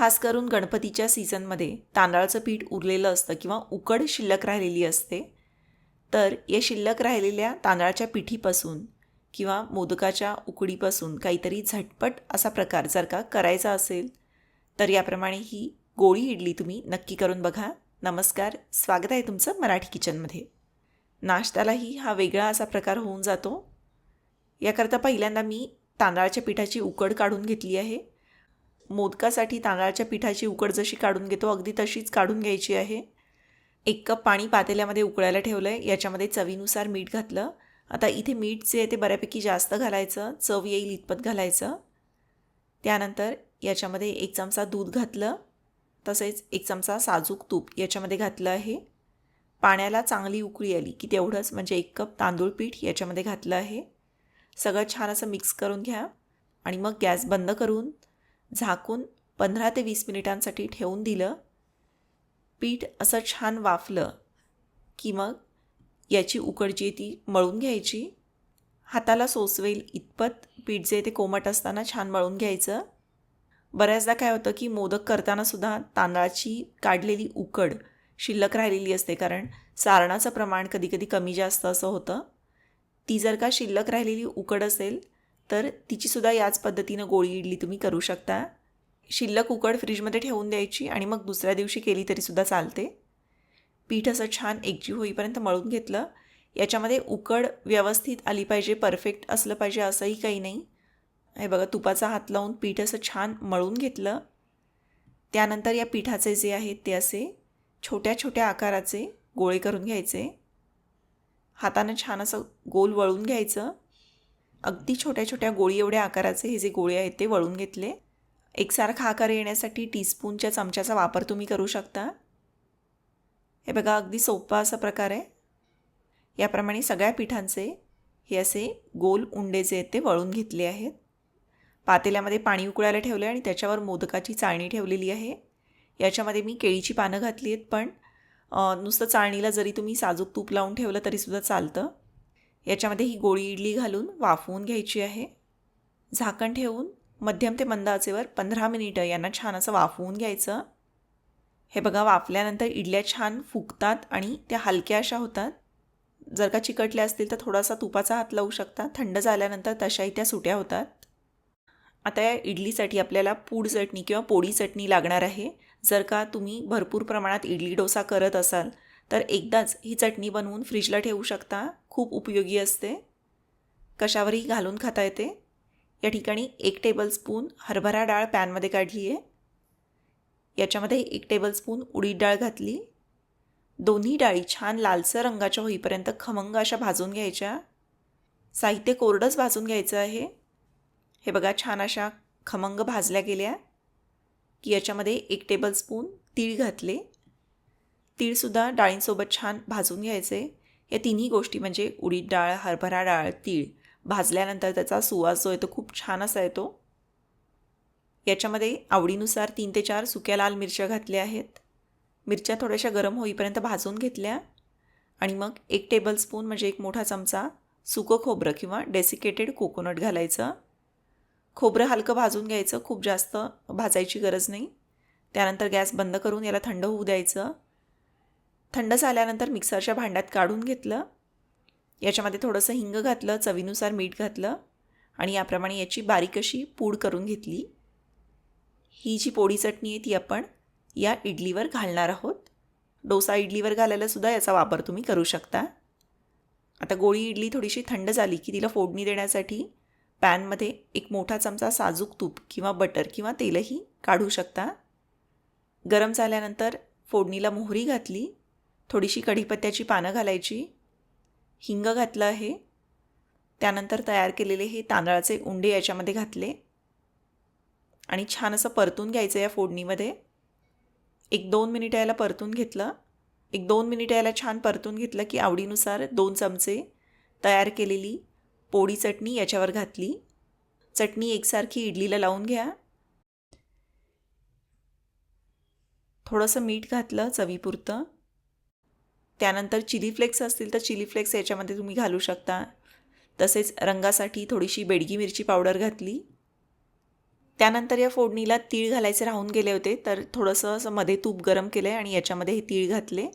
खास करून गणपतीच्या सीझनमध्ये तांदळाचं पीठ उरलेलं असतं किंवा उकड शिल्लक राहिलेली असते तर या शिल्लक राहिलेल्या तांदळाच्या पिठीपासून किंवा मोदकाच्या उकडीपासून काहीतरी झटपट असा प्रकार जर का करायचा असेल तर याप्रमाणे ही गोळी इडली तुम्ही नक्की करून बघा. नमस्कार स्वागत आहे तुमचं मराठी किचनमध्ये. नाश्त्यालाही हा वेगळा असा प्रकार होऊन जातो. याकरता पहिल्यांदा मी तांदळाच्या पिठाची उकड काढून घेतली आहे. मोदकासाठी तांदळाच्या पिठाची उकड जशी काढून घेतो अगदी तशीच काढून घ्यायची आहे. एक कप पाणी पातेल्यामध्ये उकळायला ठेवलं आहे याच्यामध्ये चवीनुसार मीठ घातलं. आता इथे मीठ जे आहे ते बऱ्यापैकी जास्त घालायचं. चव येईल इतपत घालायचं. त्यानंतर याच्यामध्ये एक चमचा दूध घातलं. तसेच एक चमचा साजूक तूप याच्यामध्ये घातलं आहे. पाण्याला चांगली उकळी आली की तेवढंच म्हणजे एक कप तांदूळ पीठ याच्यामध्ये घातलं आहे. सगळं छान असं मिक्स करून घ्या. आणि मग गॅस बंद करून झाकून पंधरा ते वीस मिनिटांसाठी ठेवून दिलं. पीठ असं छान वाफलं की मग याची उकड जी आहे ती मळून घ्यायची. हाताला सोसवेल इतपत पीठ जे ते कोमट असताना छान मळून घ्यायचं. बऱ्याचदा काय होतं की मोदक करतानासुद्धा तांदळाची काढलेली उकड शिल्लक राहिलेली असते कारण सारणाचं प्रमाण कधीकधी कमी जास्त असं होतं. ती जर का शिल्लक राहिलेली उकड असेल तर तिचीसुद्धा याच पद्धतीनं गोळी इडली तुम्ही करू शकता. शिल्लक उकड फ्रीजमध्ये ठेवून द्यायची आणि मग दुसऱ्या दिवशी केली तरीसुद्धा चालते. पीठ असं छान एकजीव होईपर्यंत मळून घेतलं. याच्यामध्ये उकड व्यवस्थित आली पाहिजे परफेक्ट असलं पाहिजे असंही काही नाही. हे बघा तुपाचा हात लावून पीठ असं छान मळून घेतलं. त्यानंतर या पिठाचे जे आहेत ते असे छोट्या छोट्या आकाराचे गोळे करून घ्यायचे. हातानं छान असं गोल वळून घ्यायचं. अगदी छोट्या छोट्या गोळी एवढ्या आकाराचे हे जे गोळे आहेत ते वळून घेतले. एकसारखा आकार येण्यासाठी टीस्पूनच्या चमच्याचा वापर तुम्ही करू शकता. हे बघा अगदी सोपा असा प्रकार आहे. याप्रमाणे सगळ्या पिठांचे हे असे गोल उंडे जे आहेत ते वळून घेतले आहेत. पातेल्यामध्ये पाणी उकळायला ठेवलं आहे आणि त्याच्यावर मोदकाची चाळणी ठेवलेली आहे. याच्यामध्ये मी केळीची पानं घातली आहेत पण नुसतं चाळणीला जरी तुम्ही साजूक तूप लावून ठेवलं तरीसुद्धा चालतं. याच्यामध्ये ही गोळी इडली घालून वाफवून घ्यायची आहे. झाकण ठेवून मध्यम ते मंद आचेवर पंधरा मिनिटं यांना छान असं वाफवून घ्यायचं. हे बघा वाफल्यानंतर इडल्या छान फुगतात आणि त्या हलक्या अशा होतात. जर का चिकटल्या असतील तर थोडासा तुपाचा हात लावू शकता. थंड झाल्यानंतर तशाही त्या सुट्या होतात. आता या इडलीसाठी आपल्याला पूड चटणी किंवा पोळी चटणी लागणार आहे. जर का तुम्ही भरपूर प्रमाणात इडली डोसा करत असाल तर एकदाच ही चटणी बनवून फ्रीजला ठेवू शकता. खूप उपयोगी असते. कशावरही घालून खाता येते. या ठिकाणी एक टेबलस्पून हरभरा डाळ पॅनमध्ये काढली आहे याच्यामध्ये एक टेबलस्पून उडीद डाळ घातली. दोन्ही डाळी छान लालसर रंगाच्या होईपर्यंत खमंग अशा भाजून घ्यायच्या. साहित्य कोरडंच भाजून घ्यायचं आहे. हे बघा छान अशा खमंग भाजल्या गेल्या. की याच्यामध्ये एक टेबलस्पून तीळ घातले. तीळसुद्धा डाळींसोबत छान भाजून घ्यायचे. या तिन्ही गोष्टी म्हणजे उडीद डाळ हरभरा डाळ तीळ भाजल्यानंतर त्याचा सुवास जो आहे तो खूप छान असा येतो. याच्यामध्ये आवडीनुसार तीन ते चार सुक्या लाल मिरच्या घातल्या आहेत. मिरच्या थोड्याशा गरम होईपर्यंत भाजून घेतल्या आणि मग एक टेबलस्पून म्हणजे एक मोठा चमचा सुकं खोबरं किंवा डेसिकेटेड कोकोनट घालायचं. खोबरं हलकं भाजून घ्यायचं खूप जास्त भाजायची गरज नाही. त्यानंतर गॅस बंद करून याला थंड होऊ द्यायचं. थंड झाल्यानंतर मिक्सरच्या भांड्यात काढून घेतलं. याच्यामध्ये थोडंसं हिंग घातलं चवीनुसार मीठ घातलं आणि याप्रमाणे याची बारीक अशी पूड करून घेतली. ही जी पोळी चटणी आहे ती आपण या इडलीवर घालणार आहोत. डोसा इडलीवर घालायला सुद्धा याचा वापर तुम्ही करू शकता. आता गोळी इडली थोडीशी थंड झाली की तिला फोडणी देण्यासाठी पॅनमध्ये एक मोठा चमचा साजूक तूप किंवा बटर किंवा तेलही काढू शकता. गरम झाल्यानंतर फोडणीला मोहरी घातली. थोडीशी कढीपत्त्याची पानं घालायची हिंग घातलं आहे त्यानंतर तयार केलेले हे तांदळाचे उंडे याच्यामध्ये घातले आणि छान असं परतून घ्यायचं या फोडणीमध्ये. एक दोन मिनिटं याला परतून घेतलं. एक दोन मिनिटं याला छान परतून घेतलं की आवडीनुसार दोन चमचे तयार केलेली पोळी चटणी याच्यावर घातली. चटणी एकसारखी इडलीला लावून घ्या. थोडंसं मीठ घातलं चवीपुरतं. त्यानंतर चिली फ्लेक्स असतील तर चिली फ्लेक्स याच्यामध्ये तुम्ही घालू शकता. तसेच रंगासाठी थोडीशी बेडगी मिरची पावडर घातली. त्यानंतर या फोडणीला तीळ घालायचे राहून गेले होते तर थोडंसं असं मध्ये तूप गरम केलं आहे आणि याच्यामध्ये हे तीळ घातले.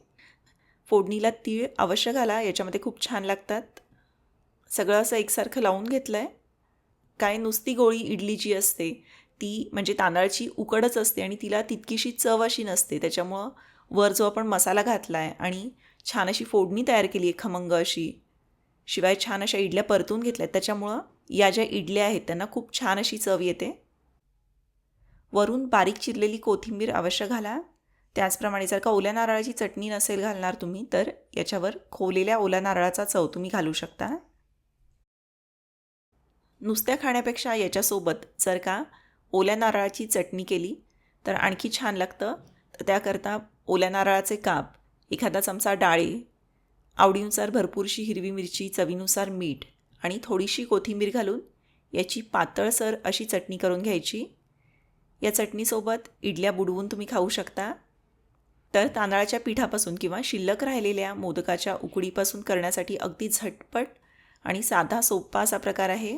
फोडणीला तीळ अवश्य घाला याच्यामध्ये खूप छान लागतात. सगळं असं एकसारखं लावून घेतलं आहे काय नुसती गोळी इडली जी असते ती म्हणजे तांदळाची उकडच असते आणि तिला तितकीशी चव अशी नसते त्याच्यामुळं वर जो आपण मसाला घातला आहे आणि छान अशी फोडणी तयार केली आहे खमंग अशी. शिवाय छान अशा इडल्या परतून घेतल्या आहेत त्याच्यामुळं या ज्या इडल्या आहेत त्यांना खूप छान अशी चव येते. वरून बारीक चिरलेली कोथिंबीर अवश्य घाला. त्याचप्रमाणे जर का ओल्या नारळाची चटणी नसेल घालणार तुम्ही तर याच्यावर खोवलेल्या ओल्या नारळाचा चव तुम्ही घालू शकता. नुसत्या खाण्यापेक्षा याच्यासोबत जर का ओल्या नारळाची चटणी केली तर आणखी छान लागतं. तर त्याकरता ओल्या नारळाचे काप एखादा चमचा डाळी आवडीनुसार भरपूरशी हिरवी मिरची चवीनुसार मीठ आणि थोडीशी कोथिंबीर घालून याची पातळसर अशी चटणी करून घ्यायची. या चटणीसोबत इडल्या बुडवून तुम्ही खाऊ शकता. तर तांदळाच्या पिठापासून किंवा शिल्लक राहिलेल्या मोदकाच्या उकडीपासून करण्यासाठी अगदी झटपट आणि साधा सोपा असा प्रकार आहे.